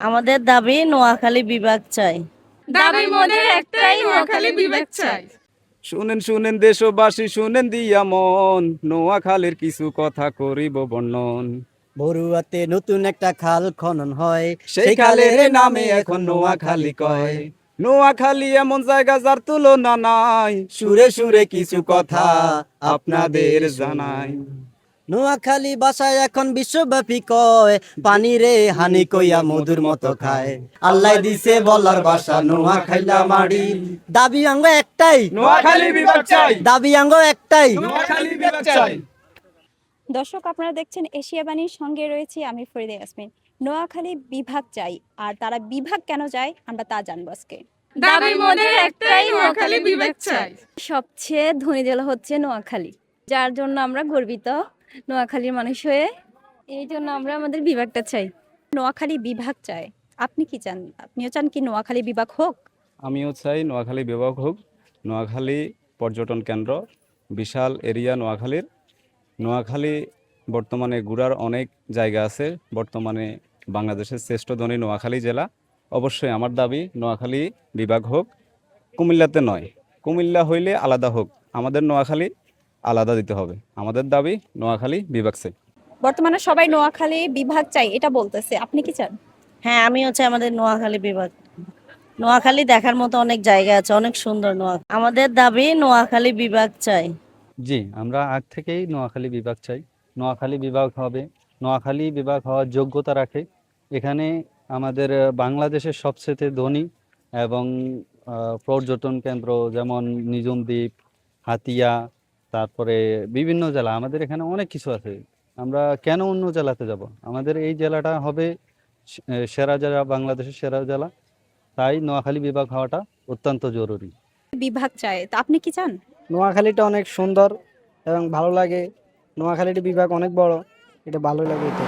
আমাদের দাবি নোয়াখালী বিভাগ চাই। দাবি মোদের একটাই নোয়াখালী বিবেক চাই। শুনেন শুনেন দেশবাসী শুনেন দিয়া মন নোয়াখালীর কিছু কথা করিব বর্ণন। বড়ুয়াতে নতুন একটা খাল খনন হয় সেই খালের নামে এখন নোয়াখালী কয়। নোয়াখালী এমন জায়গা যার তুলনা নাই সুরে সুরে কিছু কথা আপনাদের জানাই। নোয়াখালী ভাষায় এখন বিশ্বব্যাপী কয় পানি রে হানি কইয়া মধুর মতো খায়। আল্লাহ দিছে বলার ভাষা নোয়াখাইলা মাড়ি। দাবি আঙ্গ একটাই। নোয়াখালী বিভাগ চাই। দাবি আঙ্গ একটাই। নোয়াখালী বিভাগ চাই। দর্শক আপনারা দেখছেন এশিয়া বাণীর সঙ্গে রয়েছি আমি ফরিদা ইয়াসমিন। নোয়াখালী বিভাগ চাই আর তারা বিভাগ কেন চায় আমরা তা জানব আজকে। দাবি মোদের একটাই নোয়াখালী বিবেক চাই। সবচেয়ে ধনী জেলা হচ্ছে নোয়াখালী যার জন্য আমরা গর্বিত। নোয়াখালীর মানুষ হয়ে। এই জন্য আমরা আমাদের বিভাগটা চাই। নোয়াখালী বিভাগ চাই। আপনি কি চান? আপনিও চান কি নোয়াখালী বিভাগ হোক? আমিও চাই নোয়াখালী বিভাগ হোক। নোয়াখালী পর্যটন কেন্দ্র, বিশাল এরিয়া নোয়াখালীর। নোয়াখালী বর্তমানে ঘোরার অনেক জায়গা আছে। বর্তমানে বাংলাদেশের শ্রেষ্ঠ ধনী নোয়াখালী জেলা। অবশ্যই আমার দাবি নোয়াখালী বিভাগ হোক। কুমিল্লাতে নয়। কুমিল্লা হইলে আলাদা হোক। আমাদের নোয়াখালী আলাদা দিতে হবে। আমাদের দাবি নোয়াখালী বিভাগ চাই বর্তমানে সবাই নোয়াখালী বিভাগ চাই এটা বলতেছে। আপনি কি চান? হ্যাঁ আমি হচ্ছে আমাদের নোয়াখালী বিভাগ। নোয়াখালী দেখার মতো অনেক জায়গা আছে অনেক সুন্দর নোয়া আমাদের দাবি নোয়াখালী বিভাগ চাই। জি আমরা আগ থেকেই নোয়াখালী বিভাগ চাই। নোয়াখালী বিভাগ হবে নোয়াখালী বিভাগ হওয়ার যোগ্যতা রাখে। এখানে আমাদের বাংলাদেশের সবচেয়ে ধনী এবং পর্যটন কেন্দ্র যেমন নিজুম দ্বীপ হাতিয়া তারপরে বিভিন্ন জেলা আমাদের এখানে অনেক কিছু আছে। আমরা কেন অন্য জেলাতে যাব? আমাদের এই জেলাটা হবে সেরা জেলা বাংলাদেশের সেরা জেলা। তাই নোয়াখালী বিভাগ হওয়াটা অত্যন্ত জরুরি। বিভাগ চায়। তা আপনি কি চান? নোয়াখালীটা অনেক সুন্দর এবং ভালো লাগে। নোয়াখালীটি বিভাগ অনেক বড়। এটা ভালো লাগে এটা।